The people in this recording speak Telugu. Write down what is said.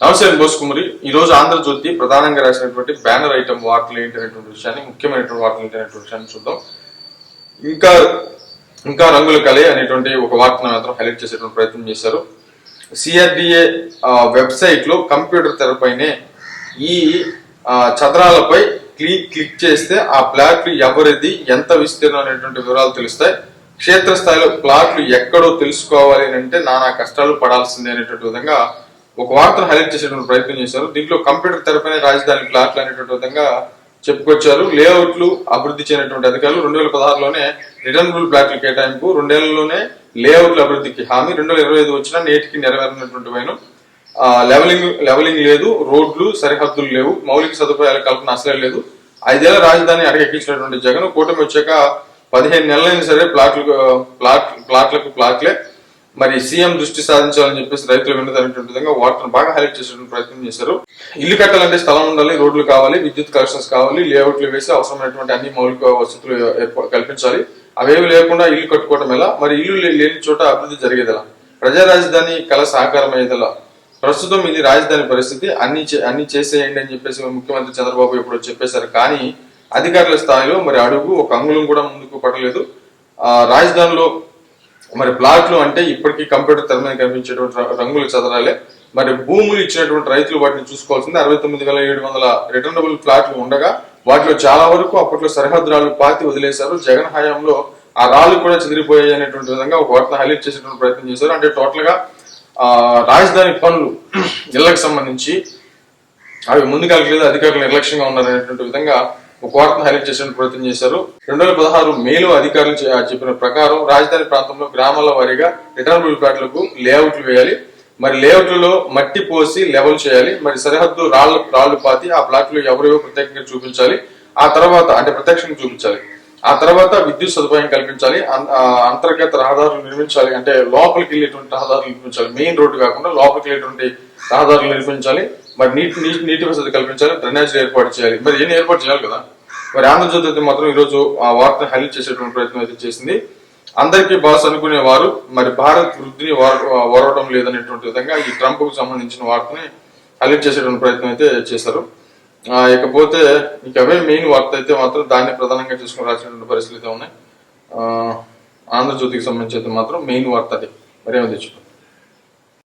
నమస్తే నేను బోస్ ఈ రోజు ఆంధ్రజ్యోతి ప్రధానంగా రాసినటువంటి బ్యానర్ ఐటమ్ వార్తలు ఏంటనేటువంటి విషయాన్ని ముఖ్యమైనటువంటి వార్తలు ఏంటనేటువంటి విషయాన్ని చూద్దాం. ఇంకా ఇంకా రంగుల కలే అనేటువంటి ఒక వార్తను మాత్రం హైలైట్ చేసేటువంటి ప్రయత్నం చేశారు. సిఆర్డిఏ వెబ్సైట్లో కంప్యూటర్ తెరపైనే ఈ చదరాలపై క్లిక్ క్లిక్ చేస్తే ఆ ప్లాట్లు ఎవరిది ఎంత విస్తీర్ణం అనేటువంటి వివరాలు తెలుస్తాయి. క్షేత్రస్థాయిలో ప్లాట్లు ఎక్కడో తెలుసుకోవాలి అని అంటే నానా కష్టాలు పడాల్సిందే అనేటువంటి విధంగా ఒక వార్తను హైలైట్ చేసేటువంటి ప్రయత్నం చేశారు. దీంట్లో కంప్యూటర్ తెరపైన రాజధాని ప్లాట్లు అనేటువంటి విధంగా చెప్పుకొచ్చారు. లేఅవుట్లు అభివృద్ధి చేయనటువంటి అధికారులు రెండు వేల పదహారులోనే రిటర్నబుల్ ప్లాట్ల కేటాయింపు రెండేళ్ళలోనే లేఅవుట్ల అభివృద్ధికి హామీ రెండు వేల ఇరవై ఐదు వచ్చినా నేటికి నెరవేరినటువంటి వైనం. లెవలింగ్ లెవలింగ్ లేదు రోడ్లు సరిహద్దులు లేవు మౌలిక సదుపాయాల కల్పన అసలే లేదు. ఐదేళ్ళ రాజధాని అడగెక్కించినటువంటి జగన్ కూటమి వచ్చాక పదిహేను నెలలైనా సరే ప్లాట్లు ప్లాట్ ప్లాట్లకు ప్లాట్లే మరి సీఎం దృష్టి సాధించాలని చెప్పేసి రైతులు విన్నదనేటువంటి విధంగా వార్తను బాగా హైలైట్ చేసేటువంటి ప్రయత్నం చేశారు. ఇల్లు కట్టాలంటే స్థలం ఉండాలి రోడ్లు కావాలి విద్యుత్ కనెక్షన్స్ కావాలి లేఅవుట్లు వేసి అవసరమైనటువంటి అన్ని మౌలిక వసతులు కల్పించాలి. అవేవి లేకుండా ఇల్లు కట్టుకోవడం ఎలా? మరి ఇల్లు లే- లేని చోట అభివృద్ధి జరిగేదెలా? ప్రజా రాజధాని కళ సాకారం అయ్యేదెలా ప్రస్తుతం ఇది రాజధాని పరిస్థితి. అన్ని చే- అన్ని చేసేయండి అని చెప్పేసి ముఖ్యమంత్రి చంద్రబాబు ఇప్పుడు చెప్పేశారు. కానీ అధికారుల స్థాయిలో మరి అడుగు ఒక అంగుళం కూడా ముందుకు పడలేదు. ఆ రాజధానిలో మరి ప్లాట్లు అంటే ఇప్పటికీ కంప్యూటర్ తెర మీద కనిపించేటువంటి రంగుల చదరాలే. మరి భూములు ఇచ్చినటువంటి రైతులు వాటిని చూసుకోవాల్సింది. అరవై తొమ్మిది వేల ఏడు వందల రిటర్నబుల్ ప్లాట్లు ఉండగా వాటిలో చాలా వరకు అప్పట్లో సరిహద్దు రాళ్ళు పాతి వదిలేశారు. జగన్ హయాంలో ఆ రాళ్ళు కూడా చెదిరిపోయాయి అనేటువంటి విధంగా ఒక వార్తను హైలైట్ చేసేటువంటి ప్రయత్నం చేశారు. అంటే టోటల్గా ఆ రాజధాని పనులు ఇళ్ళకు సంబంధించి అవి ముందుకెళ్ళలేదు అధికారులు నిర్లక్ష్యంగా ఉన్నారనేటువంటి విధంగా ఒక వార్తను హైలైట్ చేసిన ప్రయత్నం చేశారు. రెండు వేల పదహారు మేలో అధికారులు చెప్పిన ప్రకారం రాజధాని ప్రాంతంలో గ్రామాల వారీగా రిటర్నబుల్ ప్లాట్లకు లేఅవుట్లు వేయాలి. మరి లేఅవుట్లలో మట్టి పోసి లెవెల్ చేయాలి. మరి సరిహద్దు రాళ్ళు రాళ్ళు పాతి ఆ ప్లాట్లు ఎవరెవో ప్రత్యేకంగా చూపించాలి. ఆ తర్వాత అంటే ప్రత్యక్షంగా చూపించాలి. ఆ తర్వాత విద్యుత్ సదుపాయం కల్పించాలి అంతర్గత రహదారులు నిర్మించాలి అంటే లోపలికి వెళ్ళేటువంటి రహదారులు నిర్మించాలి. మెయిన్ రోడ్డు కాకుండా లోపలికి వెళ్ళేటువంటి రహదారులు నిర్మించాలి మరి నీటి నీటి నీటి వసతి కల్పించాలి డ్రైనేజ్ ఏర్పాటు చేయాలి. మరి ఏం ఏర్పాటు చేయాలి కదా? మరి ఆంధ్రజ్యోతి మాత్రం ఈరోజు ఆ వార్తను హైలైట్ చేసేటువంటి ప్రయత్నం అయితే చేసింది. అందరికీ బాస్ అనుకునే వారు మరి భారత్ వృద్ధిని ఓరవడం లేదనేటువంటి విధంగా ఈ ట్రంప్కు సంబంధించిన వార్తని హైలైట్ చేసేటువంటి ప్రయత్నం అయితే చేశారు. ఇకపోతే ఇక అవే మెయిన్ వార్త అయితే మాత్రం దాన్ని ప్రధానంగా చూసుకుని రాసినటువంటి పరిస్థితులు ఉన్నాయి. ఆంధ్రజ్యోతికి సంబంధించి అయితే మాత్రం మెయిన్ వార్త అది. మరేమో తెచ్చుకో